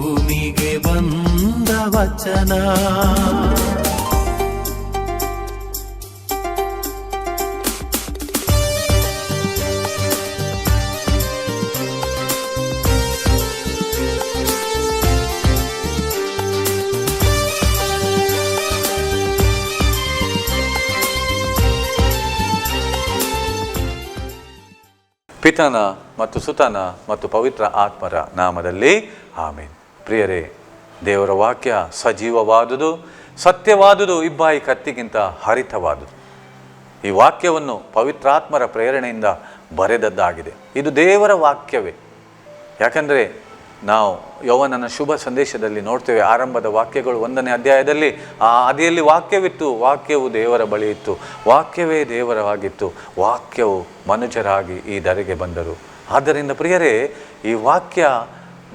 ಭೂಮಿಗೆ ಬಂದ ವಚನ. ಪಿತನ ಮತ್ತು ಸುತನ ಮತ್ತು ಪವಿತ್ರ ಆತ್ಮರ ನಾಮದಲ್ಲಿ ಆಮೇನ್. ಪ್ರಿಯರೇ, ದೇವರ ವಾಕ್ಯ ಸಜೀವವಾದುದು, ಸತ್ಯವಾದುದು, ಇಬ್ಬಾಯಿ ಕತ್ತಿಗಿಂತ ಹರಿತವಾದುದು. ಈ ವಾಕ್ಯವನ್ನು ಪವಿತ್ರಾತ್ಮರ ಪ್ರೇರಣೆಯಿಂದ ಬರೆದದ್ದಾಗಿದೆ. ಇದು ದೇವರ ವಾಕ್ಯವೇ. ಯಾಕಂದರೆ, ನಾವು ಯೌವನನ ಶುಭ ಸಂದೇಶದಲ್ಲಿ ನೋಡ್ತೇವೆ, ಆರಂಭದ ವಾಕ್ಯಗಳು ಒಂದನೇ ಅಧ್ಯಾಯದಲ್ಲಿ, ಆ ಆದಿಯಲ್ಲಿ ವಾಕ್ಯವಿತ್ತು, ವಾಕ್ಯವು ದೇವರ ಬಳಿ ಇತ್ತು, ವಾಕ್ಯವೇ ದೇವರವಾಗಿತ್ತು, ವಾಕ್ಯವು ಮನುಜರಾಗಿ ಈ ಧರೆಗೆ ಬಂದರು. ಆದ್ದರಿಂದ ಪ್ರಿಯರೇ, ಈ ವಾಕ್ಯ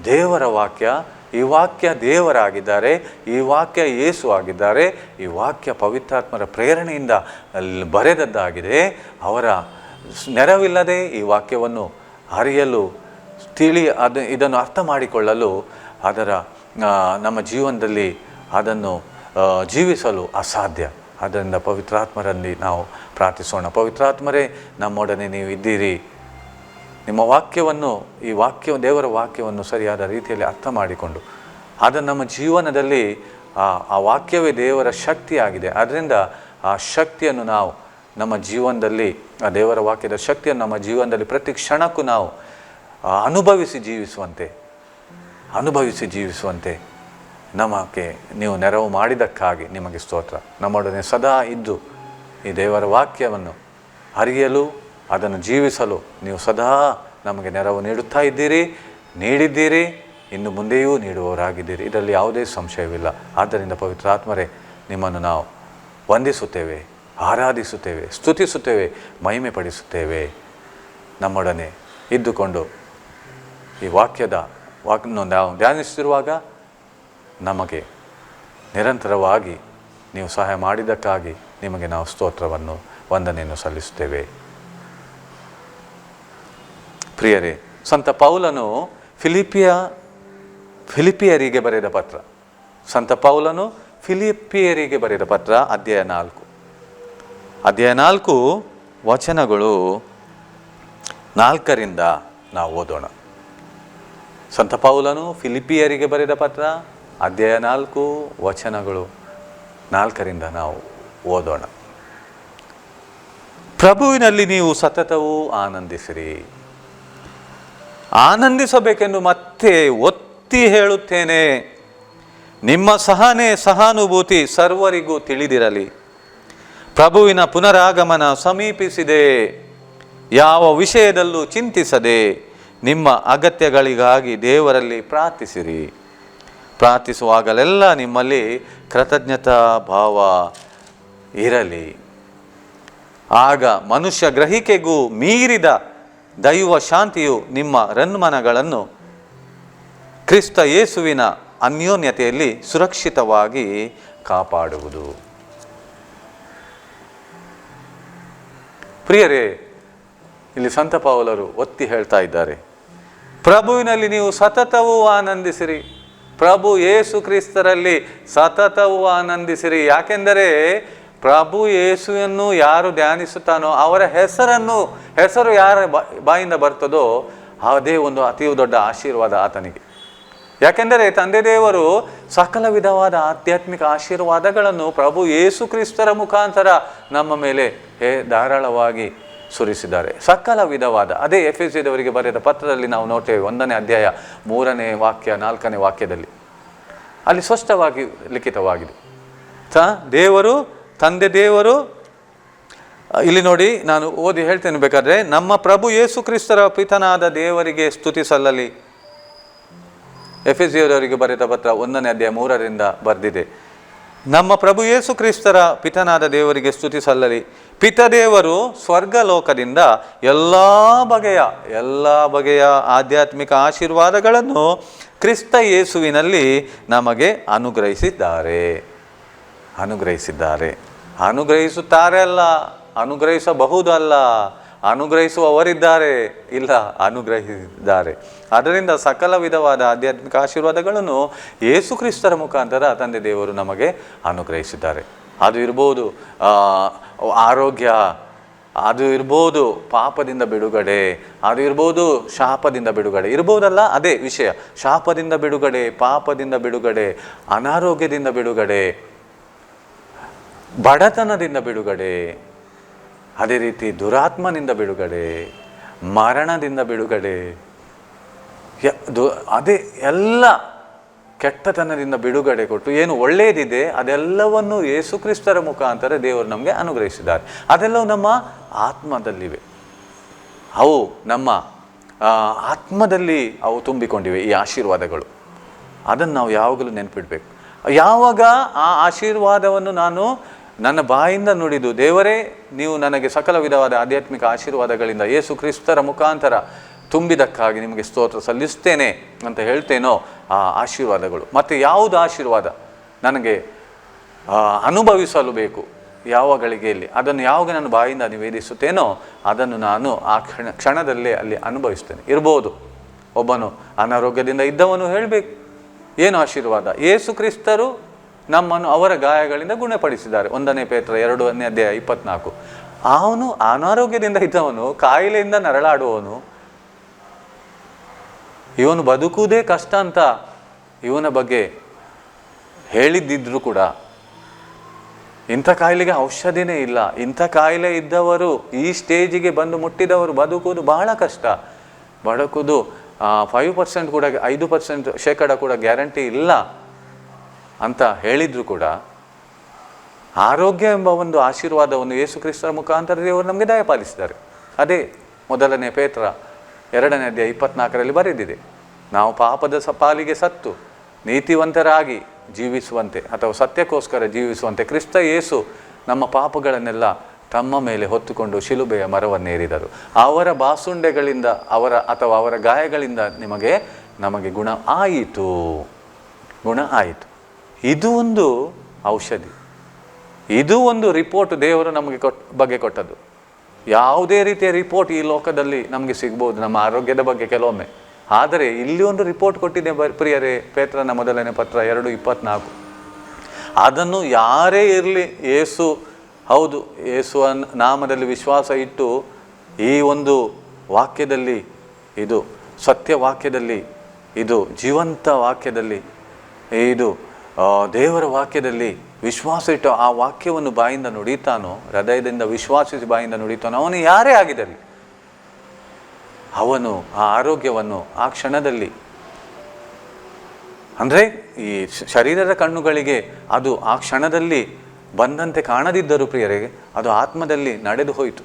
ದೇವರ ವಾಕ್ಯ ಈ ವಾಕ್ಯ ದೇವರಾಗಿದ್ದಾರೆ, ಈ ವಾಕ್ಯ ಯೇಸು ಆಗಿದ್ದಾರೆ, ಈ ವಾಕ್ಯ ಪವಿತ್ರಾತ್ಮರ ಪ್ರೇರಣೆಯಿಂದ ಬರೆದದ್ದಾಗಿದೆ. ಅವರ ನೆರವಿಲ್ಲದೆ ಈ ವಾಕ್ಯವನ್ನು ಅರಿಯಲು, ತಿಳಿ ಅದು, ಇದನ್ನು ಅರ್ಥ ಮಾಡಿಕೊಳ್ಳಲು, ಅದರ ನಮ್ಮ ಜೀವನದಲ್ಲಿ ಅದನ್ನು ಜೀವಿಸಲು ಅಸಾಧ್ಯ. ಆದ್ದರಿಂದ ಪವಿತ್ರಾತ್ಮರಲ್ಲಿ ನಾವು ಪ್ರಾರ್ಥಿಸೋಣ. ಪವಿತ್ರಾತ್ಮರೇ, ನಮ್ಮೊಡನೆ ನೀವು ಇದ್ದೀರಿ. ನಿಮ್ಮ ವಾಕ್ಯವನ್ನು, ಈ ವಾಕ್ಯ, ದೇವರ ವಾಕ್ಯವನ್ನು ಸರಿಯಾದ ರೀತಿಯಲ್ಲಿ ಅರ್ಥ ಮಾಡಿಕೊಂಡು ಅದನ್ನು ನಮ್ಮ ಜೀವನದಲ್ಲಿ ಆ ವಾಕ್ಯವೇ ದೇವರ ಶಕ್ತಿಯಾಗಿದೆ. ಅದರಿಂದ ಆ ಶಕ್ತಿಯನ್ನು ನಾವು ನಮ್ಮ ಜೀವನದಲ್ಲಿ, ಆ ದೇವರ ವಾಕ್ಯದ ಶಕ್ತಿಯನ್ನು ನಮ್ಮ ಜೀವನದಲ್ಲಿ ಪ್ರತಿ ಕ್ಷಣಕ್ಕೂ ನಾವು ಅನುಭವಿಸಿ ಜೀವಿಸುವಂತೆ ಅನುಭವಿಸಿ ಜೀವಿಸುವಂತೆ ನಮಗೆ ನೀವು ನೆರವು ಮಾಡಿದ್ದಕ್ಕಾಗಿ ನಿಮಗೆ ಸ್ತೋತ್ರ. ನಮ್ಮೊಡನೆ ಸದಾ ಇದ್ದು ಈ ದೇವರ ವಾಕ್ಯವನ್ನು ಅರಿಯಲು ಅದನ್ನು ಜೀವಿಸಲು ನೀವು ಸದಾ ನಮಗೆ ನೆರವು ನೀಡುತ್ತಾ ಇದ್ದೀರಿ, ನೀಡಿದ್ದೀರಿ, ಇನ್ನು ಮುಂದೆಯೂ ನೀಡುವವರಾಗಿದ್ದೀರಿ. ಇದರಲ್ಲಿ ಯಾವುದೇ ಸಂಶಯವಿಲ್ಲ. ಆದ್ದರಿಂದ ಪವಿತ್ರಾತ್ಮರೇ ನಿಮ್ಮನ್ನು ನಾವು ವಂದಿಸುತ್ತೇವೆ, ಆರಾಧಿಸುತ್ತೇವೆ, ಸ್ತುತಿಸುತ್ತೇವೆ ಮಹಿಮೆ ಪಡಿಸುತ್ತೇವೆ ನಮ್ಮೊಡನೆ ಇದ್ದುಕೊಂಡು ಈ ವಾಕ್ಯದ ವಾಕ್ಯನ್ನು ನಾವು ಧ್ಯಾನಿಸುತ್ತಿರುವಾಗ ನಮಗೆ ನಿರಂತರವಾಗಿ ನೀವು ಸಹಾಯ ಮಾಡಿದ್ದಕ್ಕಾಗಿ ನಿಮಗೆ ನಾವು ಸ್ತೋತ್ರವನ್ನು, ವಂದನೆಯನ್ನು ಸಲ್ಲಿಸುತ್ತೇವೆ. ಪ್ರಿಯರೇ, ಸಂತ ಪೌಲನು ಫಿಲಿಪಿಯ, ಫಿಲಿಪಿಯರಿಗೆ ಬರೆದ ಪತ್ರ. ಸಂತ ಪೌಲನು ಫಿಲಿಪಿಯರಿಗೆ ಬರೆದ ಪತ್ರ, ಅಧ್ಯಾಯ ನಾಲ್ಕು. ಅಧ್ಯಾಯ ನಾಲ್ಕು ವಚನಗಳು ನಾಲ್ಕರಿಂದ ನಾವು ಓದೋಣ. ಸಂತ ಪೌಲನು ಫಿಲಿಪಿಯರಿಗೆ ಬರೆದ ಪತ್ರ, ಅಧ್ಯಾಯ ನಾಲ್ಕು ವಚನಗಳು ನಾಲ್ಕರಿಂದ ನಾವು ಓದೋಣ. ಪ್ರಭುವಿನಲ್ಲಿ ನೀವು ಸತತವೂ ಆನಂದಿಸಿರಿ. ಆನಂದಿಸಬೇಕೆಂದು ಮತ್ತೆ ಒತ್ತಿ ಹೇಳುತ್ತೇನೆ. ನಿಮ್ಮ ಸಹನೆ ಸಹಾನುಭೂತಿ ಸರ್ವರಿಗೂ ತಿಳಿದಿರಲಿ. ಪ್ರಭುವಿನ ಪುನರಾಗಮನ ಸಮೀಪಿಸಿದೆ. ಯಾವ ವಿಷಯದಲ್ಲೂ ಚಿಂತಿಸದೆ ನಿಮ್ಮ ಅಗತ್ಯಗಳಿಗಾಗಿ ದೇವರಲ್ಲಿ ಪ್ರಾರ್ಥಿಸಿರಿ. ಪ್ರಾರ್ಥಿಸುವಾಗಲೆಲ್ಲ ನಿಮ್ಮಲ್ಲಿ ಕೃತಜ್ಞತಾ ಭಾವ ಇರಲಿ. ಆಗ ಮನುಷ್ಯ ಗ್ರಹಿಕೆಗೂ ಮೀರಿದ ದೈವ ಶಾಂತಿಯು ನಿಮ್ಮ ರನ್ಮನಗಳನ್ನು ಕ್ರಿಸ್ತ ಯೇಸುವಿನ ಅನ್ಯೋನ್ಯತೆಯಲ್ಲಿ ಸುರಕ್ಷಿತವಾಗಿ ಕಾಪಾಡುವುದು. ಪ್ರಿಯರೇ, ಇಲ್ಲಿ ಸಂತ ಪೌಲರು ಒತ್ತಿ ಹೇಳ್ತಾ ಇದ್ದಾರೆ. ಪ್ರಭುವಿನಲ್ಲಿ ನೀವು ಸತತವೂ ಆನಂದಿಸಿರಿ. ಪ್ರಭು ಯೇಸು ಕ್ರಿಸ್ತರಲ್ಲಿ ಸತತವೂ ಆನಂದಿಸಿರಿ. ಯಾಕೆಂದರೆ ಪ್ರಭು ಯೇಸುವನ್ನು ಯಾರು ಧ್ಯಾನಿಸುತ್ತಾನೋ ಅವರ ಹೆಸರನ್ನು, ಹೆಸರು ಯಾರ ಬಾಯಿಂದ ಬರ್ತದೋ ಅದೇ ಒಂದು ಅತಿ ದೊಡ್ಡ ಆಶೀರ್ವಾದ ಆತನಿಗೆ. ಯಾಕೆಂದರೆ ತಂದೆ ದೇವರು ಸಕಲ ವಿಧವಾದ ಆಧ್ಯಾತ್ಮಿಕ ಆಶೀರ್ವಾದಗಳನ್ನು ಪ್ರಭು ಯೇಸು ಕ್ರಿಸ್ತರ ಮುಖಾಂತರ ನಮ್ಮ ಮೇಲೆ, ಹೇ, ಧಾರಾಳವಾಗಿ ಸುರಿಸಿದ್ದಾರೆ. ಸಕಲ ವಿಧವಾದ, ಅದೇ ಎಫ್ ಎಸ್ ಸಿದವರಿಗೆ ಬರೆದ ಪತ್ರದಲ್ಲಿ ನಾವು ನೋಡ್ತೇವೆ ಒಂದನೇ ಅಧ್ಯಾಯ ಮೂರನೇ ವಾಕ್ಯ, ನಾಲ್ಕನೇ ವಾಕ್ಯದಲ್ಲಿ. ಅಲ್ಲಿ ಸ್ಪಷ್ಟವಾಗಿ ಲಿಖಿತವಾಗಿದೆ. ತ, ದೇವರು ತಂದೆ ದೇವರು ಇಲ್ಲಿ ನೋಡಿ ನಾನು ಓದಿ ಹೇಳ್ತೇನೆ ಬೇಕಾದ್ರೆ, ನಮ್ಮ ಪ್ರಭು ಯೇಸು ಕ್ರಿಸ್ತರ ಪಿತನಾದ ದೇವರಿಗೆ ಸ್ತುತಿ ಸಲ್ಲಲಿ. ಎಫ್ ಎಸ್ ಅವರಿಗೆ ಬರೆದ ಪತ್ರ ಒಂದನೇ ಅಧ್ಯಾಯ ಮೂರರಿಂದ ಬರೆದಿದೆ. ನಮ್ಮ ಪ್ರಭು ಯೇಸು ಕ್ರಿಸ್ತರ ಪಿತನಾದ ದೇವರಿಗೆ ಸ್ತುತಿ ಸಲ್ಲಲಿ. ಪಿತದೇವರು ಸ್ವರ್ಗಲೋಕದಿಂದ ಎಲ್ಲ ಬಗೆಯ ಎಲ್ಲ ಬಗೆಯ ಆಧ್ಯಾತ್ಮಿಕ ಆಶೀರ್ವಾದಗಳನ್ನು ಕ್ರಿಸ್ತ ಯೇಸುವಿನಲ್ಲಿ ನಮಗೆ ಅನುಗ್ರಹಿಸಿದ್ದಾರೆ. ಅನುಗ್ರಹಿಸಿದ್ದಾರೆ. ಅನುಗ್ರಹಿಸುತ್ತಾರೆ ಅಲ್ಲ, ಅನುಗ್ರಹಿಸಬಹುದಲ್ಲ, ಅನುಗ್ರಹಿಸುವವರಿದ್ದಾರೆ, ಇಲ್ಲ, ಅನುಗ್ರಹಿಸಿದ್ದಾರೆ. ಅದರಿಂದ ಸಕಲ ವಿಧವಾದ ಆಧ್ಯಾತ್ಮಿಕ ಆಶೀರ್ವಾದಗಳನ್ನು ಯೇಸು ಕ್ರಿಸ್ತರ ಮುಖಾಂತರ ತಂದೆ ದೇವರು ನಮಗೆ ಅನುಗ್ರಹಿಸಿದ್ದಾರೆ. ಅದು ಇರ್ಬೋದು ಆರೋಗ್ಯ, ಅದು ಇರ್ಬೋದು ಪಾಪದಿಂದ ಬಿಡುಗಡೆ, ಅದು ಇರ್ಬೋದು ಶಾಪದಿಂದ ಬಿಡುಗಡೆ, ಇರ್ಬೋದಲ್ಲ ಅದೇ ವಿಷಯ. ಶಾಪದಿಂದ ಬಿಡುಗಡೆ, ಪಾಪದಿಂದ ಬಿಡುಗಡೆ, ಅನಾರೋಗ್ಯದಿಂದ ಬಿಡುಗಡೆ ಬಡತನದಿಂದ ಬಿಡುಗಡೆ, ಅದೇ ರೀತಿ ದುರಾತ್ಮನಿಂದ ಬಿಡುಗಡೆ, ಮರಣದಿಂದ ಬಿಡುಗಡೆ ದು- ಅದೇ ಎಲ್ಲ ಕೆಟ್ಟತನದಿಂದ ಬಿಡುಗಡೆ ಕೊಟ್ಟು ಏನು ಒಳ್ಳೆಯದಿದೆ ಅದೆಲ್ಲವನ್ನು ಯೇಸುಕ್ರಿಸ್ತರ ಮುಖಾಂತರ ದೇವರು ನಮಗೆ ಅನುಗ್ರಹಿಸಿದ್ದಾರೆ. ಅದೆಲ್ಲವೂ ನಮ್ಮ ಆತ್ಮದಲ್ಲಿವೆ. ಅವು ನಮ್ಮ ಆತ್ಮದಲ್ಲಿ ಅವು ತುಂಬಿಕೊಂಡಿವೆ ಈ ಆಶೀರ್ವಾದಗಳು. ಅದನ್ನು ನಾವು ಯಾವಾಗಲೂ ನೆನಪಿಡ್ಬೇಕು. ಯಾವಾಗ ಆ ಆಶೀರ್ವಾದವನ್ನು ನಾನು ನನ್ನ ಬಾಯಿಂದ ನುಡಿದು, ದೇವರೇ, ನೀವು ನನಗೆ ಸಕಲ ವಿಧವಾದ ಆಧ್ಯಾತ್ಮಿಕ ಆಶೀರ್ವಾದಗಳಿಂದ ಯೇಸು ಕ್ರಿಸ್ತರ ಮುಖಾಂತರ ತುಂಬಿದಕ್ಕಾಗಿ ನಿಮಗೆ ಸ್ತೋತ್ರ ಸಲ್ಲಿಸ್ತೇನೆ ಅಂತ ಹೇಳ್ತೇನೋ ಆ ಆಶೀರ್ವಾದಗಳು. ಮತ್ತು ಯಾವುದು ಆಶೀರ್ವಾದ? ನನಗೆ ಅನುಭವಿಸಲು ಬೇಕು. ಯಾವ ಗಳಿಗೆಯಲ್ಲಿ? ಅದನ್ನು ಯಾವಾಗ ನಾನು ಬಾಯಿಂದ ನಿವೇದಿಸುತ್ತೇನೋ ಅದನ್ನು ನಾನು ಆ ಕ್ಷಣ, ಕ್ಷಣದಲ್ಲೇ ಅಲ್ಲಿ ಅನುಭವಿಸ್ತೇನೆ. ಇರ್ಬೋದು. ಒಬ್ಬನು ಅನಾರೋಗ್ಯದಿಂದ ಇದ್ದವನು ಹೇಳಬೇಕು. ಏನು ಆಶೀರ್ವಾದ? ಯೇಸು ಕ್ರಿಸ್ತರು ನಮ್ಮನ್ನು ಅವರ ಗಾಯಗಳಿಂದ ಗುಣಪಡಿಸಿದ್ದಾರೆ. ಒಂದನೇ ಪೇತ್ರ ಎರಡನೇ ಅಧ್ಯಾಯ ಇಪ್ಪತ್ನಾಲ್ಕು. ಅವನು ಅನಾರೋಗ್ಯದಿಂದ ಇದ್ದವನು, ಕಾಯಿಲೆಯಿಂದ ನರಳಾಡುವವನು. ಇವನು ಬದುಕುವುದೇ ಕಷ್ಟ ಅಂತ ಇವನ ಬಗ್ಗೆ ಹೇಳಿದ್ದಿದ್ರು ಕೂಡ ಇಂಥ ಕಾಯಿಲೆಗೆ ಔಷಧಿನೇ ಇಲ್ಲ. ಇಂಥ ಕಾಯಿಲೆ ಇದ್ದವರು, ಈ ಸ್ಟೇಜಿಗೆ ಬಂದು ಮುಟ್ಟಿದವರು ಬದುಕುವುದು ಬಹಳ ಕಷ್ಟ. ಬಡಕುದು ಫೈವ್ ಪರ್ಸೆಂಟ್ ಕೂಡ, ಐದು ಪರ್ಸೆಂಟ್ ಶೇಕಡ ಕೂಡ ಗ್ಯಾರಂಟಿ ಇಲ್ಲ. ಅಂತ ಹೇಳಿದ್ರು ಕೂಡ ಆರೋಗ್ಯ ಎಂಬ ಒಂದು ಆಶೀರ್ವಾದವನ್ನು ಯೇಸು ಕ್ರಿಸ್ತರ ಮುಖಾಂತರ ದೇವರು ನಮಗೆ ದಯಪಾಲಿಸಿದ್ದಾರೆ. ಅದೇ ಮೊದಲನೇ ಪೇತ್ರ ಎರಡನೇ ಅಧ್ಯಾಯ ಇಪ್ಪತ್ನಾಲ್ಕರಲ್ಲಿ ಬರೆದಿದೆ, ನಾವು ಪಾಪದ ಸ ಸತ್ತು, ನೀತಿವಂತರಾಗಿ ಜೀವಿಸುವಂತೆ ಅಥವಾ ಸತ್ಯಕ್ಕೋಸ್ಕರ ಜೀವಿಸುವಂತೆ ಕ್ರಿಸ್ತ ಯೇಸು ನಮ್ಮ ಪಾಪಗಳನ್ನೆಲ್ಲ ತಮ್ಮ ಮೇಲೆ ಹೊತ್ತುಕೊಂಡು ಶಿಲುಬೆಯ ಮರವನ್ನೇರಿದರು ಅವರ ಬಾಸುಂಡೆಗಳಿಂದ ಅವರ ಅಥವಾ ಅವರ ಗಾಯಗಳಿಂದ ನಿಮಗೆ, ನಮಗೆ ಗುಣ ಆಯಿತು. ಗುಣ ಆಯಿತು. ಇದು ಒಂದು ಔಷಧಿ. ಇದು ಒಂದು ರಿಪೋರ್ಟ್ ದೇವರು ನಮಗೆ ಕೊಟ್, ಬಗ್ಗೆ ಕೊಟ್ಟದ್ದು. ಯಾವುದೇ ರೀತಿಯ ರಿಪೋರ್ಟ್ ಈ ಲೋಕದಲ್ಲಿ ನಮಗೆ ಸಿಗ್ಬೋದು, ನಮ್ಮ ಆರೋಗ್ಯದ ಬಗ್ಗೆ ಕೆಲವೊಮ್ಮೆ. ಆದರೆ ಇಲ್ಲಿ ಒಂದು ರಿಪೋರ್ಟ್ ಕೊಟ್ಟಿದೆ ಬ- ಪ್ರಿಯರೇ, ಪೇತ್ರನ ಮೊದಲನೇ ಪತ್ರ ಎರಡು ಇಪ್ಪತ್ನಾಲ್ಕು. ಅದನ್ನು ಯಾರೇ ಇರಲಿ, ಏಸು, ಹೌದು, ಏಸುವ ನಾಮದಲ್ಲಿ ವಿಶ್ವಾಸ ಇಟ್ಟು ಈ ಒಂದು ವಾಕ್ಯದಲ್ಲಿ ಇದು, ಸತ್ಯ ವಾಕ್ಯದಲ್ಲಿ ಇದು, ಜೀವಂತ ವಾಕ್ಯದಲ್ಲಿ ಇದು ದೇವರ ವಾಕ್ಯದಲ್ಲಿ ವಿಶ್ವಾಸ ಇಟ್ಟು ಆ ವಾಕ್ಯವನ್ನು ಬಾಯಿಂದ ನುಡಿತಾನೋ, ಹೃದಯದಿಂದ ವಿಶ್ವಾಸಿಸಿ ಬಾಯಿಂದ ನುಡಿತಾನೋ, ಅವನು ಯಾರೇ ಆಗಿರಲಿ, ಅವನು ಆ ಆರೋಗ್ಯವನ್ನು ಆ ಕ್ಷಣದಲ್ಲಿ, ಅಂದರೆ ಈ ಶರೀರದ ಕಣ್ಣುಗಳಿಗೆ ಅದು ಆ ಕ್ಷಣದಲ್ಲಿ ಬಂದಂತೆ ಕಾಣದಿದ್ದರು ಪ್ರಿಯರಿಗೆ ಅದು ಆತ್ಮದಲ್ಲಿ ನಡೆದು ಹೋಯಿತು.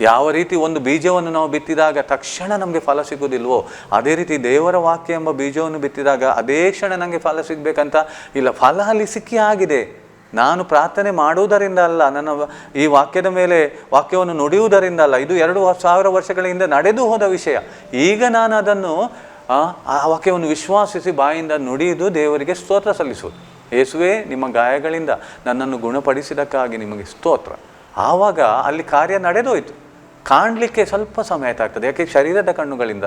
ಯಾವ ರೀತಿ ಒಂದು ಬೀಜವನ್ನು ನಾವು ಬಿತ್ತಿದಾಗ ತಕ್ಷಣ ನಮಗೆ ಫಲ ಸಿಗುವುದಿಲ್ವೋ, ಅದೇ ರೀತಿ ದೇವರ ವಾಕ್ಯ ಎಂಬ ಬೀಜವನ್ನು ಬಿತ್ತಿದಾಗ ಅದೇ ಕ್ಷಣ ನನಗೆ ಫಲ ಸಿಗಬೇಕಂತ, ಇಲ್ಲ ಫಲ ಅಲ್ಲಿ ಸಿಕ್ಕಿ ಆಗಿದೆ. ನಾನು ಪ್ರಾರ್ಥನೆ ಮಾಡುವುದರಿಂದ ಅಲ್ಲ, ನನ್ನ ಈ ವಾಕ್ಯದ ಮೇಲೆ ವಾಕ್ಯವನ್ನು ನುಡಿಯುವುದರಿಂದ ಅಲ್ಲ, ಇದು ಎರಡು ಸಾವಿರ ವರ್ಷಗಳ ಹಿಂದೆ ನಡೆದು ಹೋದ ವಿಷಯ. ಈಗ ನಾನು ಅದನ್ನು, ಆ ವಾಕ್ಯವನ್ನು ವಿಶ್ವಾಸಿಸಿ ಬಾಯಿಂದ ನುಡಿದು ದೇವರಿಗೆ ಸ್ತೋತ್ರ ಸಲ್ಲಿಸುವುದು. ಯೇಸುವೆ ನಿಮ್ಮ ಗಾಯಗಳಿಂದ ನನ್ನನ್ನು ಗುಣಪಡಿಸಿದಕ್ಕಾಗಿ ನಿಮಗೆ ಸ್ತೋತ್ರ. ಆವಾಗ ಅಲ್ಲಿ ಕಾರ್ಯ ನಡೆದೋಯ್ತು. ಕಾಣಲಿಕ್ಕೆ ಸ್ವಲ್ಪ ಸಮಯ ತಾಗ್ತದೆ. ಯಾಕೆ? ಶರೀರದ ಕಣ್ಣುಗಳಿಂದ.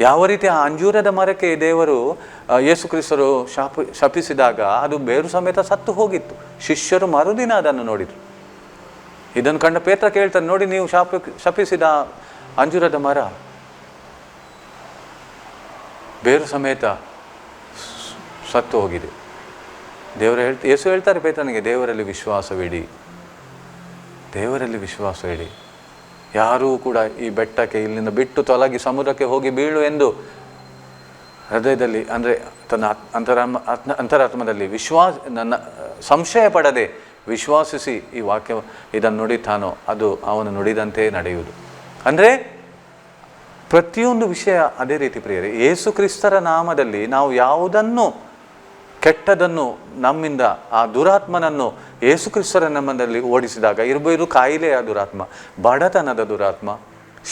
ಯಾವ ರೀತಿ ಆ ಅಂಜೂರದ ಮರಕ್ಕೆ ದೇವರು ಯೇಸು ಕ್ರಿಸ್ತರು ಶಾಪ, ಶಪಿಸಿದಾಗ ಅದು ಬೇರು ಸಮೇತ ಸತ್ತು ಹೋಗಿತ್ತು. ಶಿಷ್ಯರು ಮರುದಿನ ಅದನ್ನು ನೋಡಿದರು. ಇದನ್ನು ಕಂಡ ಪೇತ್ರ ಕೇಳ್ತಾರೆ ನೋಡಿ, ನೀವು ಶಾಪ, ಶಪಿಸಿದ ಅಂಜೂರದ ಮರ, ಬೇರು ಸಮೇತ ಸತ್ತು ಹೋಗಿದೆ. ದೇವರು ಹೇಳ್ತಾ, ಯೇಸು ಹೇಳ್ತಾರೆ ಪೇತ್ರನಿಗೆ, ದೇವರಲ್ಲಿ ವಿಶ್ವಾಸವಿಡಿ. ದೇವರಲ್ಲಿ ವಿಶ್ವಾಸವಿಡಿ. ಯಾರೂ ಕೂಡ ಈ ಬೆಟ್ಟಕ್ಕೆ ಇಲ್ಲಿಂದ ಬಿಟ್ಟು ತೊಲಗಿ ಸಮುದ್ರಕ್ಕೆ ಹೋಗಿ ಬೀಳು ಎಂದು ಹೃದಯದಲ್ಲಿ ಅಂದರೆ ತನ್ನ ಅಂತರಾಮ ಆತ್ಮ ಅಂತರಾತ್ಮದಲ್ಲಿ ವಿಶ್ವಾಸ ನನ್ನ ಸಂಶಯ ಪಡದೆ ವಿಶ್ವಾಸಿಸಿ ಈ ವಾಕ್ಯ ಇದನ್ನು ನುಡಿತಾನೋ ಅದು ಅವನು ನುಡಿದಂತೆ ನಡೆಯುವುದು. ಅಂದರೆ ಪ್ರತಿಯೊಂದು ವಿಷಯ ಅದೇ ರೀತಿ ಪ್ರಿಯರೇ, ಯೇಸು ಕ್ರಿಸ್ತರ ನಾಮದಲ್ಲಿ ನಾವು ಯಾವುದನ್ನು ಕೆಟ್ಟದನ್ನು ನಮ್ಮಿಂದ, ಆ ದುರಾತ್ಮನನ್ನು ಯೇಸುಕ್ರಿಸ್ತರ ನಮ್ಮದಲ್ಲಿ ಓಡಿಸಿದಾಗ ಇರಬಹುದು ಕಾಯಿಲೆಯ ದುರಾತ್ಮ, ಬಡತನದ ದುರಾತ್ಮ,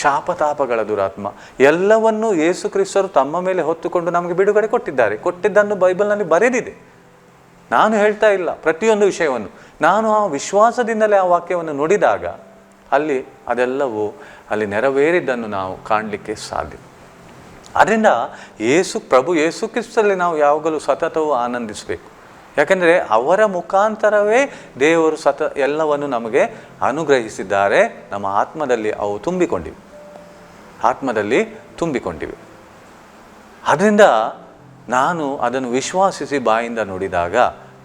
ಶಾಪತಾಪಗಳ ದುರಾತ್ಮ, ಎಲ್ಲವನ್ನೂ ಯೇಸುಕ್ರಿಸ್ತರು ತಮ್ಮ ಮೇಲೆ ಹೊತ್ತುಕೊಂಡು ನಮಗೆ ಬಿಡುಗಡೆ ಕೊಟ್ಟಿದ್ದಾರೆ. ಕೊಟ್ಟಿದ್ದನ್ನು ಬೈಬಲ್ನಲ್ಲಿ ಬರೆದಿದೆ. ನಾನು ಹೇಳ್ತಾ ಇಲ್ಲ ಪ್ರತಿಯೊಂದು ವಿಷಯವನ್ನು. ನಾನು ಆ ವಿಶ್ವಾಸದಿಂದಲೇ ಆ ವಾಕ್ಯವನ್ನು ನುಡಿದಾಗ, ಅಲ್ಲಿ ಅದೆಲ್ಲವೂ, ಅಲ್ಲಿ ನೆರವೇರಿದ್ದನ್ನು ನಾವು ಕಾಣಲಿಕ್ಕೆ ಸಾಧ್ಯ. ಅದರಿಂದ ಏಸು ಪ್ರಭು ಏಸು ಕ್ರಿಸ್ತಲ್ಲಿ ನಾವು ಯಾವಾಗಲೂ ಸತತವೂ ಆನಂದಿಸಬೇಕು. ಯಾಕೆಂದರೆ ಅವರ ಮುಖಾಂತರವೇ ದೇವರು ಸತ ಎಲ್ಲವನ್ನು ನಮಗೆ ಅನುಗ್ರಹಿಸಿದ್ದಾರೆ. ನಮ್ಮ ಆತ್ಮದಲ್ಲಿ ಅವು ತುಂಬಿಕೊಂಡಿವೆ. ಆತ್ಮದಲ್ಲಿ ತುಂಬಿಕೊಂಡಿವೆ. ಅದರಿಂದ ನಾನು ಅದನ್ನು ವಿಶ್ವಾಸಿಸಿ ಬಾಯಿಂದ ನುಡಿದಾಗ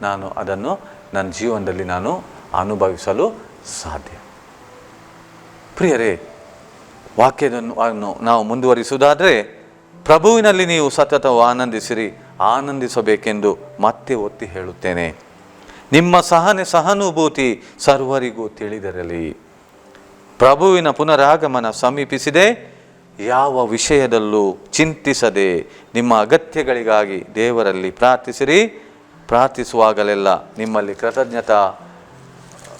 ನಾನು ಅದನ್ನು ನನ್ನ ಜೀವನದಲ್ಲಿ ನಾನು ಅನುಭವಿಸಲು ಸಾಧ್ಯ. ಪ್ರಿಯರೇ, ವಾಕ್ಯದನ್ನು ಅನ್ನು ನಾವು ಮುಂದುವರಿಸುವುದಾದರೆ ಪ್ರಭುವಿನಲ್ಲಿ ನೀವು ಸತತ ಆನಂದಿಸಿರಿ, ಆನಂದಿಸಬೇಕೆಂದು ಮತ್ತೆ ಒತ್ತಿ ಹೇಳುತ್ತೇನೆ. ನಿಮ್ಮ ಸಹನೆ ಸಹಾನುಭೂತಿ ಸರ್ವರಿಗೂ ತಿಳಿದಿರಲಿ. ಪ್ರಭುವಿನ ಪುನರಾಗಮನ ಸಮೀಪಿಸಿದೆ, ಯಾವ ವಿಷಯದಲ್ಲೂ ಚಿಂತಿಸದೆ ನಿಮ್ಮ ಅಗತ್ಯಗಳಿಗಾಗಿ ದೇವರಲ್ಲಿ ಪ್ರಾರ್ಥಿಸಿರಿ. ಪ್ರಾರ್ಥಿಸುವಾಗಲೆಲ್ಲ ನಿಮ್ಮಲ್ಲಿ ಕೃತಜ್ಞತಾ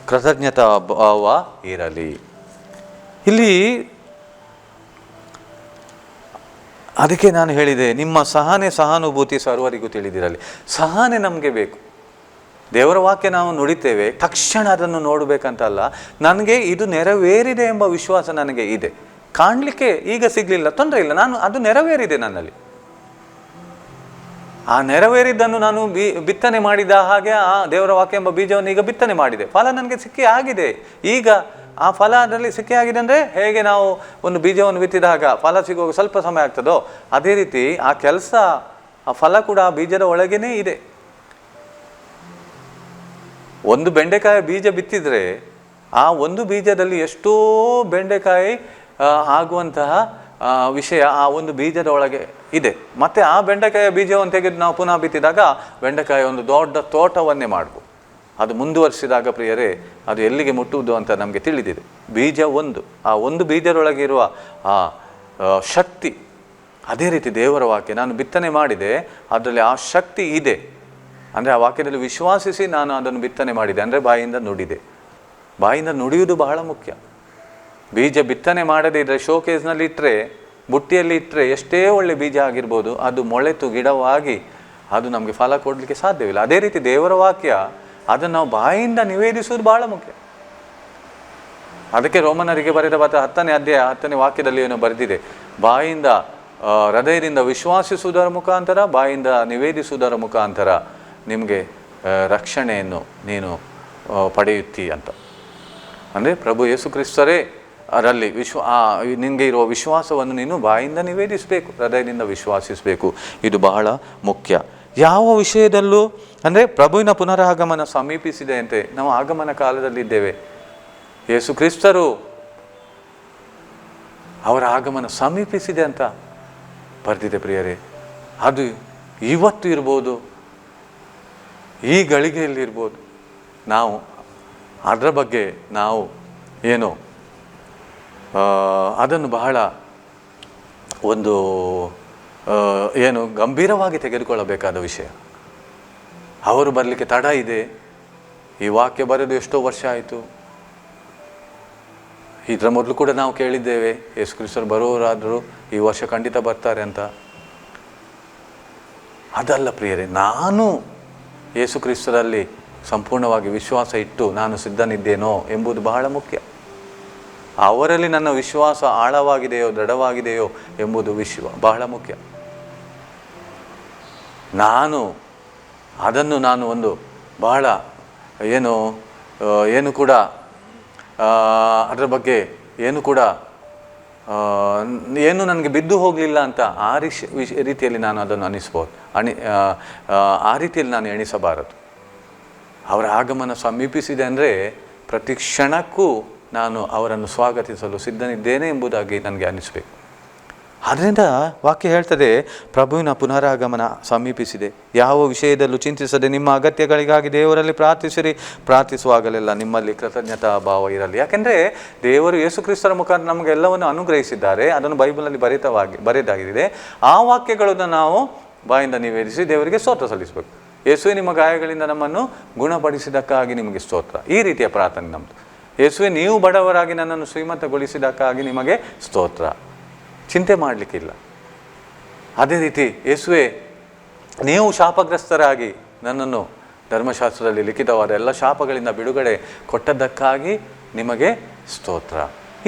ಕೃತಜ್ಞತಾ ಭಾವ ಇರಲಿ. ಇಲ್ಲಿ ಅದಕ್ಕೆ ನಾನು ಹೇಳಿದೆ, ನಿಮ್ಮ ಸಹನೆ ಸಹಾನುಭೂತಿ ಸರ್ವರಿಗೂ ತಿಳಿದಿರಲಿ. ಸಹನೆ ನಮಗೆ ಬೇಕು. ದೇವರ ವಾಕ್ಯ ನಾವು ನುಡಿತೇವೆ, ತಕ್ಷಣ ಅದನ್ನು ನೋಡಬೇಕಂತಲ್ಲ, ನನಗೆ ಇದು ನೆರವೇರಿದೆ ಎಂಬ ವಿಶ್ವಾಸ ನನಗೆ ಇದೆ. ಕಾಣಲಿಕ್ಕೆ ಈಗ ಸಿಗಲಿಲ್ಲ, ತೊಂದರೆ ಇಲ್ಲ, ನಾನು ಅದು ನೆರವೇರಿದೆ ನನ್ನಲ್ಲಿ. ಆ ನೆರವೇರಿದ್ದನ್ನು ನಾನು ಬಿ, ಬಿತ್ತನೆ ಮಾಡಿದ ಹಾಗೆ ಆ ದೇವರ ವಾಕ್ಯ ಎಂಬ ಬೀಜವನ್ನು ಈಗ ಬಿತ್ತನೆ ಮಾಡಿದೆ. ಫಲ ನನಗೆ ಸಿಕ್ಕಿ ಆಗಿದೆ. ಈಗ ಆ ಫಲ ಅದರಲ್ಲಿ ಸಿಕ್ಕಿ ಆಗಿದೆ ಅಂದರೆ ಹೇಗೆ ನಾವು ಒಂದು ಬೀಜವನ್ನು ಬಿತ್ತಿದಾಗ ಫಲ ಸಿಗುವಾಗ ಸ್ವಲ್ಪ ಸಮಯ ಆಗ್ತದೋ ಅದೇ ರೀತಿ ಆ ಕೆಲಸ, ಆ ಫಲ ಕೂಡ ಆ ಬೀಜದ ಒಳಗೇನೇ ಇದೆ. ಒಂದು ಬೆಂಡೆಕಾಯಿ ಬೀಜ ಬಿತ್ತಿದರೆ ಆ ಒಂದು ಬೀಜದಲ್ಲಿ ಎಷ್ಟೋ ಬೆಂಡೆಕಾಯಿ ಆಗುವಂತಹ ವಿಷಯ ಆ ಒಂದು ಬೀಜದ ಒಳಗೆ ಇದೆ. ಮತ್ತು ಆ ಬೆಂಡೆಕಾಯಿಯ ಬೀಜವನ್ನು ತೆಗೆದು ನಾವು ಪುನಃ ಬಿತ್ತಿದಾಗ ಬೆಂಡೆಕಾಯಿ ಒಂದು ದೊಡ್ಡ ತೋಟವನ್ನೇ ಮಾಡ್ಬೋದು. ಅದು ಮುಂದುವರಿಸಿದಾಗ ಪ್ರಿಯರೇ, ಅದು ಎಲ್ಲಿಗೆ ಮುಟ್ಟುವುದು ಅಂತ ನಮಗೆ ತಿಳಿದಿದೆ. ಬೀಜ ಒಂದು, ಆ ಒಂದು ಬೀಜದೊಳಗಿರುವ ಆ ಶಕ್ತಿ, ಅದೇ ರೀತಿ ದೇವರ ವಾಕ್ಯ ನಾನು ಬಿತ್ತನೆ ಮಾಡಿದೆ, ಅದರಲ್ಲಿ ಆ ಶಕ್ತಿ ಇದೆ. ಅಂದರೆ ಆ ವಾಕ್ಯದಲ್ಲಿ ವಿಶ್ವಾಸಿಸಿ ನಾನು ಅದನ್ನು ಬಿತ್ತನೆ ಮಾಡಿದೆ, ಅಂದರೆ ಬಾಯಿಂದ ನುಡಿದೆ. ಬಾಯಿಂದ ನುಡಿಯುವುದು ಬಹಳ ಮುಖ್ಯ. ಬೀಜ ಬಿತ್ತನೆ ಮಾಡದೇ ಇದ್ದರೆ ಶೋಕೇಸ್ನಲ್ಲಿ ಇಟ್ಟರೆ ಬುಟ್ಟಿಯಲ್ಲಿ ಇಟ್ಟರೆ ಎಷ್ಟೇ ಒಳ್ಳೆ ಬೀಜ ಆಗಿರ್ಬೋದು, ಅದು ಮೊಳೆತು ಗಿಡವಾಗಿ ಅದು ನಮಗೆ ಫಲ ಕೊಡಲಿಕ್ಕೆ ಸಾಧ್ಯವಿಲ್ಲ. ಅದೇ ರೀತಿ ದೇವರ ವಾಕ್ಯ ಅದನ್ನು ನಾವು ಬಾಯಿಂದ ನಿವೇದಿಸುವುದು ಬಹಳ ಮುಖ್ಯ. ಅದಕ್ಕೆ ರೋಮನರಿಗೆ ಬರೆದ ಪಾತ್ರ ಹತ್ತನೇ ಅಧ್ಯಾಯ, ಹತ್ತನೇ ವಾಕ್ಯದಲ್ಲಿ ಏನೋ ಬರೆದಿದೆ. ಬಾಯಿಂದ ಹೃದಯದಿಂದ ವಿಶ್ವಾಸಿಸುವುದರ ಮುಖಾಂತರ, ಬಾಯಿಂದ ನಿವೇದಿಸುವುದರ ಮುಖಾಂತರ ನಿಮಗೆ ರಕ್ಷಣೆಯನ್ನು ನೀನು ಪಡೆಯುತ್ತಿ ಅಂತ. ಅಂದರೆ ಪ್ರಭು ಯೇಸು ಕ್ರಿಸ್ತರೇ ಅದರಲ್ಲಿ ವಿಶ್ವ ನಿಮಗೆ ಇರುವ ವಿಶ್ವಾಸವನ್ನು ನೀನು ಬಾಯಿಂದ ನಿವೇದಿಸಬೇಕು, ಹೃದಯದಿಂದ ವಿಶ್ವಾಸಿಸಬೇಕು. ಇದು ಬಹಳ ಮುಖ್ಯ. ಯಾವ ವಿಷಯದಲ್ಲೂ, ಅಂದರೆ ಪ್ರಭುವಿನ ಪುನರಾಗಮನ ಸಮೀಪಿಸಿದೆ ಅಂತೆ. ನಾವು ಆಗಮನ ಕಾಲದಲ್ಲಿದ್ದೇವೆ. ಯೇಸು ಕ್ರಿಸ್ತರು ಅವರ ಆಗಮನ ಸಮೀಪಿಸಿದೆ ಅಂತ ಬರೆದಿದೆ ಪ್ರಿಯರೇ. ಅದು ಇವತ್ತು ಇರ್ಬೋದು, ಈ ಗಳಿಗೆಯಲ್ಲಿ ಇರ್ಬೋದು. ನಾವು, ಅದರ ಬಗ್ಗೆ ನಾವು ಏನು ಅದನ್ನು ಬಹಳ ಒಂದು ಏನು ಗಂಭೀರವಾಗಿ ತೆಗೆದುಕೊಳ್ಳಬೇಕಾದ ವಿಷಯ. ಅವರು ಬರಲಿಕ್ಕೆ ತಡ ಇದೆ. ಈ ವಾಕ್ಯ ಬರೆದು ಎಷ್ಟೋ ವರ್ಷ ಆಯಿತು. ಇದರ ಮೊದಲು ಕೂಡ ನಾವು ಕೇಳಿದ್ದೇವೆ, ಯೇಸು ಕ್ರಿಸ್ತರು ಬರೋರಾದರೂ ಈ ವರ್ಷ ಖಂಡಿತ ಬರ್ತಾರೆ ಅಂತ. ಅದಲ್ಲ ಪ್ರಿಯರೇ, ನಾನು ಯೇಸು ಕ್ರಿಸ್ತರಲ್ಲಿ ಸಂಪೂರ್ಣವಾಗಿ ವಿಶ್ವಾಸ ಇಟ್ಟು ನಾನು ಸಿದ್ಧನಿದ್ದೇನೋ ಎಂಬುದು ಬಹಳ ಮುಖ್ಯ. ಅವರಲ್ಲಿ ನನ್ನ ವಿಶ್ವಾಸ ಆಳವಾಗಿದೆಯೋ ದೃಢವಾಗಿದೆಯೋ ಎಂಬುದು ವಿಶ್ವ, ಬಹಳ ಮುಖ್ಯ. ನಾನು, ಅದನ್ನು ನಾನು ಒಂದು ಬಹಳ, ಏನು ಏನು ಕೂಡ ಅದರ ಬಗ್ಗೆ ಏನು ಕೂಡ ಏನು ನನಗೆ ಬಿದ್ದು ಹೋಗಲಿಲ್ಲ ಅಂತ ಆ ರೀಶ್ ವಿಶ್ ರೀತಿಯಲ್ಲಿ ನಾನು ಅದನ್ನು ಅನಿಸ್ಬೋದು. ಅಣಿ ಆ ರೀತಿಯಲ್ಲಿ ನಾನು ಎಣಿಸಬಾರದು. ಅವರ ಆಗಮನ ಸಮೀಪಿಸಿದೆ ಅಂದರೆ ಪ್ರತಿ ಕ್ಷಣಕ್ಕೂ ನಾನು ಅವರನ್ನು ಸ್ವಾಗತಿಸಲು ಸಿದ್ಧನಿದ್ದೇನೆ ಎಂಬುದಾಗಿ ನನಗೆ ಅನಿಸಬೇಕು. ಆದ್ದರಿಂದ ವಾಕ್ಯ ಹೇಳ್ತದೆ, ಪ್ರಭುವಿನ ಪುನರಾಗಮನ ಸಮೀಪಿಸಿದೆ. ಯಾವ ವಿಷಯದಲ್ಲೂ ಚಿಂತಿಸದೆ ನಿಮ್ಮ ಅಗತ್ಯಗಳಿಗಾಗಿ ದೇವರಲ್ಲಿ ಪ್ರಾರ್ಥಿಸಿರಿ. ಪ್ರಾರ್ಥಿಸುವಾಗಲೆಲ್ಲ ನಿಮ್ಮಲ್ಲಿ ಕೃತಜ್ಞತಾ ಭಾವ ಇರಲಿ. ಯಾಕೆಂದರೆ ದೇವರು ಯೇಸು ಕ್ರಿಸ್ತರ ಮುಖಾಂತರ ನಮಗೆ ಎಲ್ಲವನ್ನು ಅನುಗ್ರಹಿಸಿದ್ದಾರೆ. ಅದನ್ನು ಬೈಬಲಲ್ಲಿ ಬರಿತವಾಗಿ, ಬರೆದಾಗಿದೆ. ಆ ವಾಕ್ಯಗಳನ್ನು ನಾವು ಬಾಯಿಂದ ನಿವೇದಿಸಿ ದೇವರಿಗೆ ಸ್ತೋತ್ರ ಸಲ್ಲಿಸಬೇಕು. ಯೇಸುವೆ, ನಿಮ್ಮ ಗಾಯಗಳಿಂದ ನಮ್ಮನ್ನು ಗುಣಪಡಿಸಿದಕ್ಕಾಗಿ ನಿಮಗೆ ಸ್ತೋತ್ರ. ಈ ರೀತಿಯ ಪ್ರಾರ್ಥನೆ ನಮ್ಮದು ಯೇಸುವೆ, ನೀವು ಬಡವರಾಗಿ ನನ್ನನ್ನು ಶ್ರೀಮಂತಗೊಳಿಸಿದಕ್ಕಾಗಿ ನಿಮಗೆ ಸ್ತೋತ್ರ. ಚಿಂತೆ ಮಾಡಲಿಕ್ಕಿಲ್ಲ. ಅದೇ ರೀತಿ ಯೇಸುವೆ, ನೀವು ಶಾಪಗ್ರಸ್ತರಾಗಿ ನನ್ನನ್ನು ಧರ್ಮಶಾಸ್ತ್ರದಲ್ಲಿ ಲಿಖಿತವಾದ ಎಲ್ಲ ಶಾಪಗಳಿಂದ ಬಿಡುಗಡೆ ಕೊಟ್ಟದ್ದಕ್ಕಾಗಿ ನಿಮಗೆ ಸ್ತೋತ್ರ.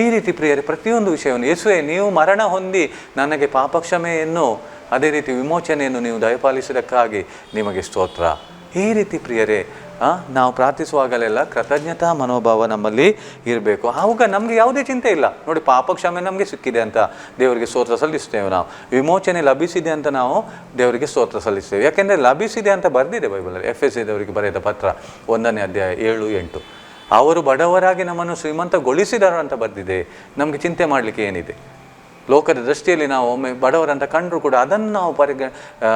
ಈ ರೀತಿ ಪ್ರಿಯರೇ, ಪ್ರತಿಯೊಂದು ವಿಷಯವನ್ನು ಯೇಸುವೆ, ನೀವು ಮರಣ ಹೊಂದಿ ನನಗೆ ಪಾಪಕ್ಷಮೆಯನ್ನು, ಅದೇ ರೀತಿ ವಿಮೋಚನೆಯನ್ನು ನೀವು ದಯಪಾಲಿಸಿದಕ್ಕಾಗಿ ನಿಮಗೆ ಸ್ತೋತ್ರ. ಈ ರೀತಿ ಪ್ರಿಯರೇ ನಾವು ಪ್ರಾರ್ಥಿಸುವಾಗಲೆಲ್ಲ ಕೃತಜ್ಞತಾ ಮನೋಭಾವ ನಮ್ಮಲ್ಲಿ ಇರಬೇಕು. ಆವಾಗ ನಮಗೆ ಯಾವುದೇ ಚಿಂತೆ ಇಲ್ಲ. ನೋಡಿ ಪಾಪ ಕ್ಷಮೆ ನಮಗೆ ಸಿಕ್ಕಿದೆ ಅಂತ ದೇವರಿಗೆ ಸ್ತೋತ್ರ ಸಲ್ಲಿಸ್ತೇವೆ ನಾವು. ವಿಮೋಚನೆ ಲಭಿಸಿದೆ ಅಂತ ನಾವು ದೇವರಿಗೆ ಸ್ತೋತ್ರ ಸಲ್ಲಿಸ್ತೇವೆ ಯಾಕೆಂದರೆ ಲಭಿಸಿದೆ ಅಂತ ಬರೆದಿದೆ ಬೈಬಲಲ್ಲಿ. ಎಫ್ ಎಸ್ ದೇವರಿಗೆ ಬರೆದ ಪತ್ರ ಒಂದನೇ ಅಧ್ಯಾಯ ಏಳು, ಎಂಟು. ಅವರು ಬಡವರಾಗಿ ನಮ್ಮನ್ನು ಶ್ರೀಮಂತಗೊಳಿಸಿದರು ಅಂತ ಬರೆದಿದೆ. ನಮಗೆ ಚಿಂತೆ ಮಾಡಲಿಕ್ಕೆ ಏನಿದೆ? ಲೋಕದ ದೃಷ್ಟಿಯಲ್ಲಿ ನಾವು ಒಮ್ಮೆ ಬಡವರಂತ ಕಂಡರೂ ಕೂಡ ಅದನ್ನು ನಾವು ಪರಿಗ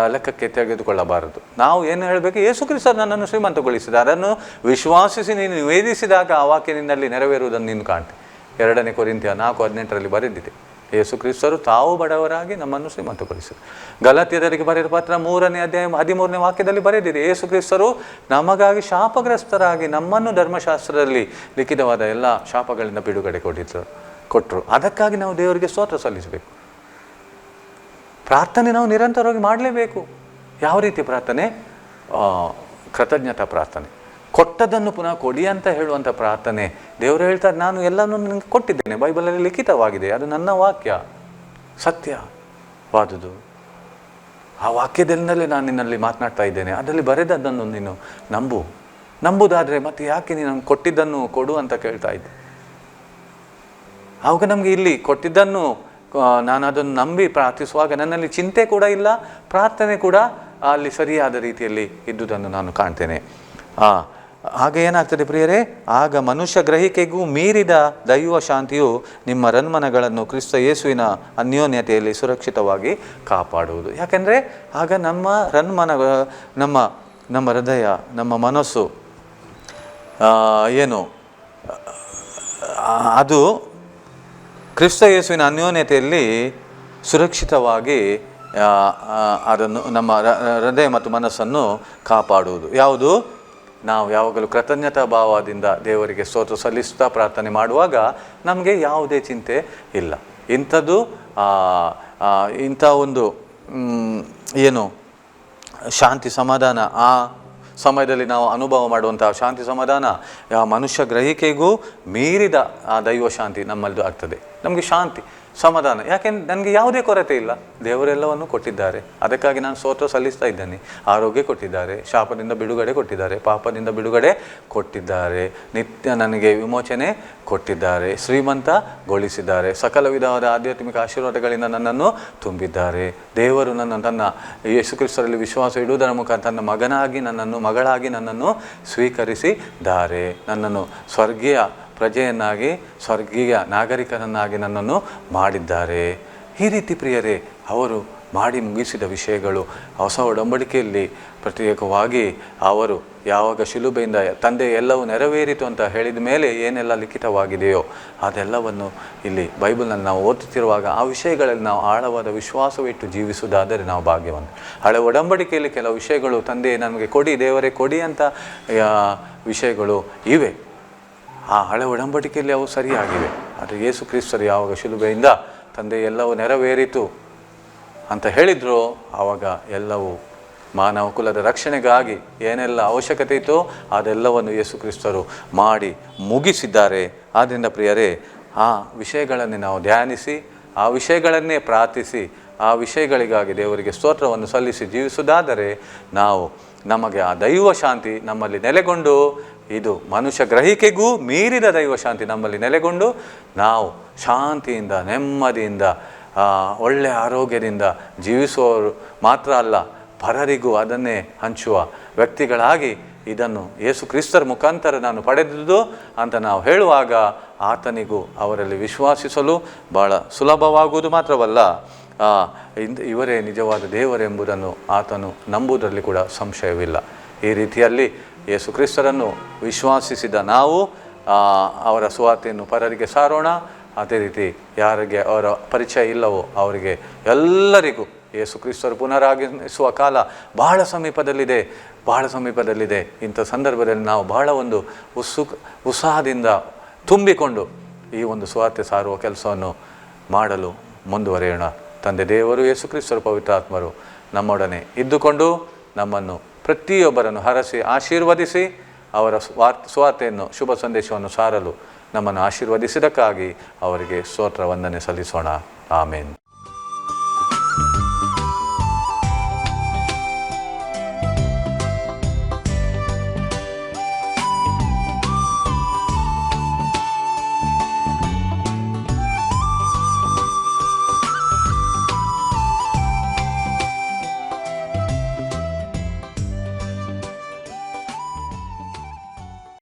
ಲೆಕ್ಕಕ್ಕೆ ತೆಗೆದುಕೊಳ್ಳಬಾರದು. ನಾವು ಏನು ಹೇಳಬೇಕು? ಯೇಸು ಕ್ರಿಸ್ತ ನನ್ನನ್ನು ಶ್ರೀಮಂತಗೊಳಿಸಿದ ಅದನ್ನು ವಿಶ್ವಾಸಿಸಿ ನೀನು ನಿವೇದಿಸಿದಾಗ ಆ ವಾಕ್ಯ ನಿನ್ನಲ್ಲಿ ನೆರವೇರುವುದನ್ನು ನೀನು ಕಾಣ್ತೆ ಎರಡನೇ ಕೊರಿಂತಿಯ ನಾಲ್ಕು ಹದಿನೆಂಟರಲ್ಲಿ ಬರೆದಿದೆ. ಯೇಸು ಕ್ರಿಸ್ತರು ತಾವು ಬಡವರಾಗಿ ನಮ್ಮನ್ನು ಶ್ರೀಮಂತಗೊಳಿಸಿದರು. ಗಲತ್ಯದರಿಗೆ ಬರೆದ ಪತ್ರ ಮೂರನೇ ಅಧ್ಯಾಯ ಹದಿಮೂರನೇ ವಾಕ್ಯದಲ್ಲಿ ಬರೆದಿದೆ. ಯೇಸು ಕ್ರಿಸ್ತರು ನಮಗಾಗಿ ಶಾಪಗ್ರಸ್ತರಾಗಿ ನಮ್ಮನ್ನು ಧರ್ಮಶಾಸ್ತ್ರದಲ್ಲಿ ಲಿಖಿತವಾದ ಎಲ್ಲ ಶಾಪಗಳಿಂದ ಬಿಡುಗಡೆ ಕೊಟ್ಟಿದ್ದರು. ಕೊಟ್ಟರು. ಅದಕ್ಕಾಗಿ ನಾವು ದೇವರಿಗೆ ಸ್ತೋತ್ರ ಸಲ್ಲಿಸಬೇಕು. ಪ್ರಾರ್ಥನೆ ನಾವು ನಿರಂತರವಾಗಿ ಮಾಡಲೇಬೇಕು. ಯಾವ ರೀತಿ ಪ್ರಾರ್ಥನೆ? ಕೃತಜ್ಞತಾ ಪ್ರಾರ್ಥನೆ. ಕೊಟ್ಟದನ್ನು ಪುನಃ ಕೊಡಿ ಅಂತ ಹೇಳುವಂಥ ಪ್ರಾರ್ಥನೆ. ದೇವರು ಹೇಳ್ತಾರೆ, ನಾನು ಎಲ್ಲನೂ ನಿನಗೆ ಕೊಟ್ಟಿದ್ದೇನೆ. ಬೈಬಲಲ್ಲಿ ಲಿಖಿತವಾಗಿದೆ, ಅದು ನನ್ನ ವಾಕ್ಯ. ಸತ್ಯವಾದುದು ಆ ವಾಕ್ಯದಿಂದಲೇ ನಾನು ನಿನ್ನಲ್ಲಿ ಮಾತನಾಡ್ತಾ ಇದ್ದೇನೆ. ಅದರಲ್ಲಿ ಬರೆದದ್ದನ್ನು ನೀನು ನಂಬು. ನಂಬುದಾದರೆ ಮತ್ತೆ ಯಾಕೆ ನೀನು ಕೊಟ್ಟಿದ್ದನ್ನು ಕೊಡು ಅಂತ ಕೇಳ್ತಾ ಇದ್ದೆ. ಆವಾಗ ನಮಗೆ ಇಲ್ಲಿ ಕೊಟ್ಟಿದ್ದನ್ನು ನಾನು ಅದನ್ನು ನಂಬಿ ಪ್ರಾರ್ಥಿಸುವಾಗ ನನ್ನಲ್ಲಿ ಚಿಂತೆ ಕೂಡ ಇಲ್ಲ ಪ್ರಾರ್ಥನೆ ಕೂಡ ಅಲ್ಲಿ ಸರಿಯಾದ ರೀತಿಯಲ್ಲಿ ಇದ್ದುದನ್ನು ನಾನು ಕಾಣ್ತೇನೆ. ಆ, ಆಗ ಏನಾಗ್ತದೆ ಪ್ರಿಯರೇ? ಆಗ ಮನುಷ್ಯ ಗ್ರಹಿಕೆಗೂ ಮೀರಿದ ದೈವ ಶಾಂತಿಯು ನಿಮ್ಮ ರನ್ಮನಗಳನ್ನು ಕ್ರಿಸ್ತ ಯೇಸುವಿನ ಅನ್ಯೋನ್ಯತೆಯಲ್ಲಿ ಸುರಕ್ಷಿತವಾಗಿ ಕಾಪಾಡುವುದು. ಯಾಕೆಂದರೆ ಆಗ ನಮ್ಮ ರನ್ಮನ ನಮ್ಮ ನಮ್ಮ ಹೃದಯ ನಮ್ಮ ಮನಸ್ಸು ಏನು ಅದು ಕ್ರಿಸ್ತ ಯೇಸುವಿನ ಅನ್ಯೋನ್ಯತೆಯಲ್ಲಿ ಸುರಕ್ಷಿತವಾಗಿ ಅದನ್ನು ನಮ್ಮ ಹೃದಯ ಮತ್ತು ಮನಸ್ಸನ್ನು ಕಾಪಾಡುವುದು. ಯಾವುದು? ನಾವು ಯಾವಾಗಲೂ ಕೃತಜ್ಞತಾ ಭಾವದಿಂದ ದೇವರಿಗೆ ಸ್ತೋತ್ರ ಸಲ್ಲಿಸುತ್ತಾ ಪ್ರಾರ್ಥನೆ ಮಾಡುವಾಗ ನಮಗೆ ಯಾವುದೇ ಚಿಂತೆ ಇಲ್ಲ. ಇಂಥದ್ದು ಇಂಥ ಒಂದು ಏನು, ಶಾಂತಿ ಸಮಾಧಾನ ಆ ಸಮಯದಲ್ಲಿ ನಾವು ಅನುಭವ ಮಾಡುವಂತಹ ಶಾಂತಿ ಸಮಾಧಾನ ಮನುಷ್ಯ ಗ್ರಹಿಕೆಗೂ ಮೀರಿದ ಆ ದೈವ ಶಾಂತಿ ನಮ್ಮಲ್ಲಿ ಆಗ್ತದೆ. ನಮಗೆ ಶಾಂತಿ. ಸಮಾಧಾನ. ಯಾಕೆಂದ್ರೆ ನನಗೆ ಯಾವುದೇ ಕೊರತೆ ಇಲ್ಲ. ದೇವರೆಲ್ಲವನ್ನು ಕೊಟ್ಟಿದ್ದಾರೆ. ಅದಕ್ಕಾಗಿ ನಾನು ಸ್ತೋತ್ರ ಸಲ್ಲಿಸ್ತಾ ಇದ್ದೇನೆ. ಆರೋಗ್ಯ ಕೊಟ್ಟಿದ್ದಾರೆ. ಶಾಪದಿಂದ ಬಿಡುಗಡೆ ಕೊಟ್ಟಿದ್ದಾರೆ. ಪಾಪದಿಂದ ಬಿಡುಗಡೆ ಕೊಟ್ಟಿದ್ದಾರೆ. ನಿತ್ಯ ನನಗೆ ವಿಮೋಚನೆ ಕೊಟ್ಟಿದ್ದಾರೆ. ಶ್ರೀಮಂತಗೊಳಿಸಿದ್ದಾರೆ. ಸಕಲ ವಿಧವಾದ ಆಧ್ಯಾತ್ಮಿಕ ಆಶೀರ್ವಾದಗಳಿಂದ ನನ್ನನ್ನು ತುಂಬಿದ್ದಾರೆ. ದೇವರು ನನ್ನ ತನ್ನ ಯೇಸುಕ್ರಿಸ್ತರಲ್ಲಿ ವಿಶ್ವಾಸ ಇಡುವುದರ ಮುಖ ತನ್ನ ಮಗನಾಗಿ ನನ್ನನ್ನು, ಮಗಳಾಗಿ ನನ್ನನ್ನು ಸ್ವೀಕರಿಸಿದ್ದಾರೆ. ನನ್ನನ್ನು ಸ್ವರ್ಗೀಯ ಪ್ರಜೆಯನ್ನಾಗಿ, ಸ್ವರ್ಗೀಯ ನಾಗರಿಕನನ್ನಾಗಿ ನನ್ನನ್ನು ಮಾಡಿದ್ದಾರೆ. ಈ ರೀತಿ ಪ್ರಿಯರೇ, ಅವರು ಮಾಡಿ ಮುಗಿಸಿದ ವಿಷಯಗಳು ಹೊಸ ಒಡಂಬಡಿಕೆಯಲ್ಲಿ ಪ್ರತ್ಯೇಕವಾಗಿ ಅವರು ಯಾವಾಗ ಶಿಲುಬೆಯಿಂದ ತಂದೆ ಎಲ್ಲವೂ ನೆರವೇರಿತು ಅಂತ ಹೇಳಿದ ಮೇಲೆ ಏನೆಲ್ಲ ಲಿಖಿತವಾಗಿದೆಯೋ ಅದೆಲ್ಲವನ್ನು ಇಲ್ಲಿ ಬೈಬಲ್ನಲ್ಲಿ ನಾವು ಓದುತ್ತಿರುವಾಗ ಆ ವಿಷಯಗಳಲ್ಲಿ ನಾವು ಆಳವಾದ ವಿಶ್ವಾಸವಿಟ್ಟು ಜೀವಿಸುವುದಾದರೆ ನಾವು ಭಾಗ್ಯವನ್ನು ಹಳೆ ಒಡಂಬಡಿಕೆಯಲ್ಲಿ ಕೆಲವು ವಿಷಯಗಳು ತಂದೆ ನಮಗೆ ಕೊಡಿ, ದೇವರೇ ಕೊಡಿ ಅಂತ ವಿಷಯಗಳು ಇವೆ. ಆ ಹಳೆ ಒಡಂಬಡಿಕೆಯಲ್ಲಿ ಅವು ಸರಿಯಾಗಿವೆ. ಆದರೆ ಯೇಸು ಕ್ರಿಸ್ತರು ಯಾವಾಗ ಶಿಲುಬೆಯಿಂದ ತಂದೆ ಎಲ್ಲವೂ ನೆರವೇರಿತು ಅಂತ ಹೇಳಿದ್ರು ಆವಾಗ ಎಲ್ಲವೂ ಮಾನವ ಕುಲದ ರಕ್ಷಣೆಗಾಗಿ ಏನೆಲ್ಲ ಅವಶ್ಯಕತೆ ಇತ್ತು ಅದೆಲ್ಲವನ್ನು ಯೇಸು ಕ್ರಿಸ್ತರು ಮಾಡಿ ಮುಗಿಸಿದ್ದಾರೆ. ಆದ್ದರಿಂದ ಪ್ರಿಯರೇ, ಆ ವಿಷಯಗಳನ್ನೇ ನಾವು ಧ್ಯಾನಿಸಿ, ಆ ವಿಷಯಗಳನ್ನೇ ಪ್ರಾರ್ಥಿಸಿ, ಆ ವಿಷಯಗಳಿಗಾಗಿ ದೇವರಿಗೆ ಸ್ತೋತ್ರವನ್ನು ಸಲ್ಲಿಸಿ ಜೀವಿಸುವುದಾದರೆ ನಾವು ನಮಗೆ ಆ ದೈವ ಶಾಂತಿ ನಮ್ಮಲ್ಲಿ ನೆಲೆಗೊಂಡು ಇದು ಮನುಷ್ಯ ಗ್ರಹಿಕೆಗೂ ಮೀರಿದ ದೈವ ಶಾಂತಿ ನಮ್ಮಲ್ಲಿ ನೆಲೆಗೊಂಡು ನಾವು ಶಾಂತಿಯಿಂದ, ನೆಮ್ಮದಿಯಿಂದ ಒಳ್ಳೆಯ ಆರೋಗ್ಯದಿಂದ ಜೀವಿಸುವವರು ಮಾತ್ರ ಅಲ್ಲ, ಪರರಿಗೂ ಅದನ್ನೇ ಹಂಚುವ ವ್ಯಕ್ತಿಗಳಾಗಿ ಇದನ್ನು ಯೇಸು ಕ್ರಿಸ್ತರ ಮುಖಾಂತರ ನಾನು ಪಡೆದಿದ್ದು ಅಂತ ನಾವು ಹೇಳುವಾಗ ಆತನಿಗೂ ಅವರಲ್ಲಿ ವಿಶ್ವಾಸಿಸಲು ಭಾಳ ಸುಲಭವಾಗುವುದು ಮಾತ್ರವಲ್ಲ. ಇವರೇ ನಿಜವಾದ ದೇವರೆಂಬುದನ್ನು ಆತನು ನಂಬುವುದರಲ್ಲಿ ಕೂಡ ಸಂಶಯವಿಲ್ಲ. ಈ ರೀತಿಯಲ್ಲಿ ಯೇಸು ಕ್ರಿಸ್ತರನ್ನು ವಿಶ್ವಾಸಿಸಿದ ನಾವು ಅವರ ಸುವಾರ್ತೆಯನ್ನು ಪರರಿಗೆ ಸಾರೋಣ. ಅದೇ ರೀತಿ ಯಾರಿಗೆ ಅವರ ಪರಿಚಯ ಇಲ್ಲವೋ ಅವರಿಗೆ ಎಲ್ಲರಿಗೂ ಯೇಸು ಕ್ರಿಸ್ತರು ಪುನರಾಗಿಸುವ ಕಾಲ ಬಹಳ ಸಮೀಪದಲ್ಲಿದೆ ಬಹಳ ಸಮೀಪದಲ್ಲಿದೆ. ಇಂಥ ಸಂದರ್ಭದಲ್ಲಿ ನಾವು ಬಹಳ ಒಂದು ಉತ್ಸುಕ ಉತ್ಸಾಹದಿಂದ ತುಂಬಿಕೊಂಡು ಈ ಒಂದು ಸುವಾರ್ತೆ ಸಾರುವ ಕೆಲಸವನ್ನು ಮಾಡಲು ಮುಂದುವರೆಯೋಣ. ತಂದೆ ದೇವರು ಯೇಸು ಕ್ರಿಸ್ತರು ಪವಿತ್ರಾತ್ಮರು, ನಮ್ಮೊಡನೆ ಇದ್ದುಕೊಂಡು ನಮ್ಮನ್ನು ಪ್ರತಿಯೊಬ್ಬರನ್ನು ಹರಸಿ, ಆಶೀರ್ವದಿಸಿ ಅವರ ಸ್ವಾರ್ಥ, ಸ್ವಾರ್ಥೆಯನ್ನು, ಶುಭ ಸಂದೇಶವನ್ನು ಸಾರಲು ನಮ್ಮನ್ನು ಆಶೀರ್ವದಿಸಿದಕ್ಕಾಗಿ ಅವರಿಗೆ ಸ್ತೋತ್ರ, ವಂದನೆ ಸಲ್ಲಿಸೋಣ. ಆಮೇನ್.